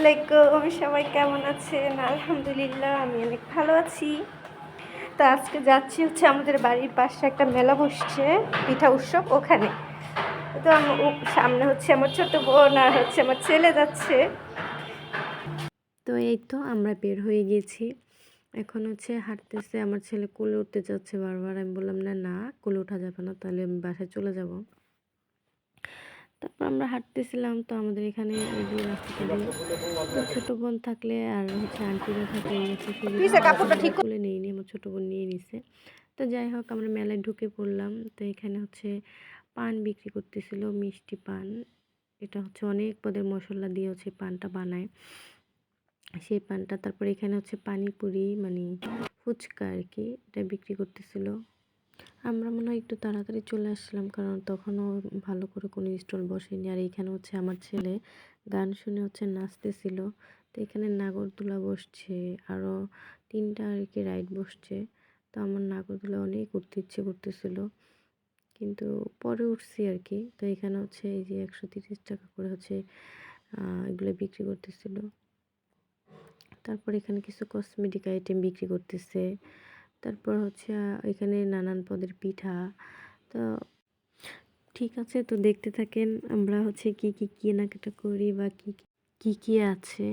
আলাইকুম, সবাই কেমন আছেন? আলহামদুলিল্লাহ, আমি অনেক ভালো আছি। তো আজকে যাচ্ছি হচ্ছে আমাদের বাড়ির পাশে একটা মেলা বসছে, পিঠা উৎসব ওখানে। তো সামনে হচ্ছে আমার ছোট বোন আর হচ্ছে আমার ছেলে যাচ্ছে। তো এই তো আমরা বের হয়ে গেছি। এখন হচ্ছে হাঁটতেছে, আমার ছেলে কোলে উঠতে যাচ্ছে বারবার। আমি বললাম, না না, কোলে ওঠা যাবে না, তাহলে আমি বাসায় চলে যাব। তারপর আমরা হাঁটতেছিলাম তো আমাদের এখানে ছোট বোন থাকলে আর হচ্ছে আন্টিরা থাকলে খুলে নিয়ে নি আমার ছোট বোন নিয়ে নিছে। তো যাই হোক আমরা মেলায় ঢুকে পড়লাম। তো এখানে হচ্ছে পান বিক্রি করতেছিল মিষ্টি পান। এটা হচ্ছে অনেক পদের মশলা দিয়ে হচ্ছে পানটা বানায়। সেই পানটা তারপর এখানে হচ্ছে পানিপুরি মানে ফুচকা আর কি এটা বিক্রি করতেছিল। আমরা মনে হয় একটু তাড়াতাড়ি চলে আসলাম, কারণ তখনও ভালো করে কোনো স্টল বসেনি। আর এইখানে হচ্ছে আমার ছেলে গান শুনে হচ্ছে নাচতেছিল। তো এখানে নাগরদোলা বসছে আরও তিনটা আর কি রাইড বসছে। তো আমার নাগরদোলা অনেক উঠতে ইচ্ছে করতেছিল, কিন্তু পরে উঠছি আর কি। তো এখানে হচ্ছে এই যে একশো তিরিশ টাকা করে হচ্ছে এগুলো বিক্রি করতেছিল। তারপর এখানে কিছু কসমেটিক আইটেম বিক্রি করতেছে। তারপর হচ্ছে এখানে নানান পদের পিঠা। তো ঠিক আছে, তো দেখতে থাকেন আমরা হচ্ছে কি কি কেনাকাটা করি বা কি কি কি আছে।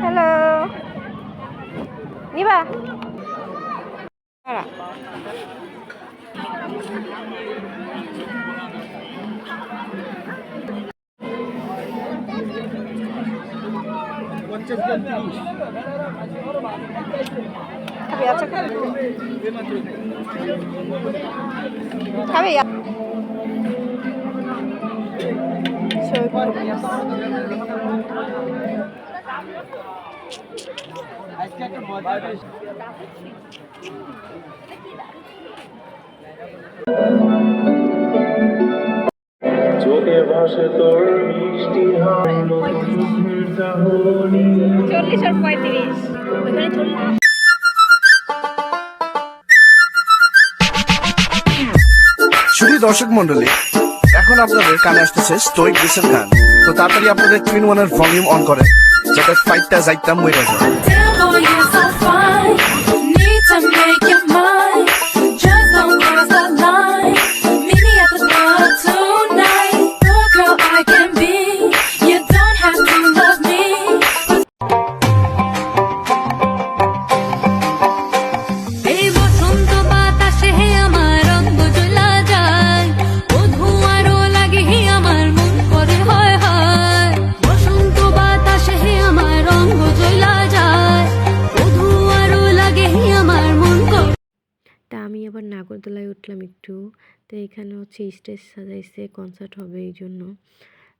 হ্যালো নিবা কারা? খাবি আচ্ছা খাবি খাবি চোখে ভাসে তোর মিষ্টি চল্লিশ আর পঁয়ত্রিশ। চল্লিশ শুধু দর্শক মন্ডলী এখন আপনাদের কানে আসতেছে স্টোইক বিসের গান। তো তাড়াতাড়ি আপনাদের টুইন ওয়ানের ভলিউম অন করে। Juggle fighters, I with us. Damn, boy, you're so fine. Need to make নাগরদোলায় উঠলাম একটু। তো এখানে হচ্ছে স্টেজ সাজাইছে কনসার্ট হবে এই জন্য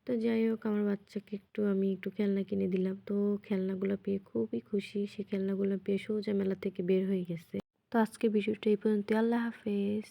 তো যাই হোক, আমার বাচ্চাকে একটু আমি একটু খেলনা কিনে দিলাম। তো খেলনাগুলো পেয়ে খুবই খুশি। সে খেলনাগুলো পেয়ে সোজা মেলা থেকে বের হয়ে গেছে। তো আজকে ভিডিওটা এই পর্যন্ত আল্লাহ হাফেজ।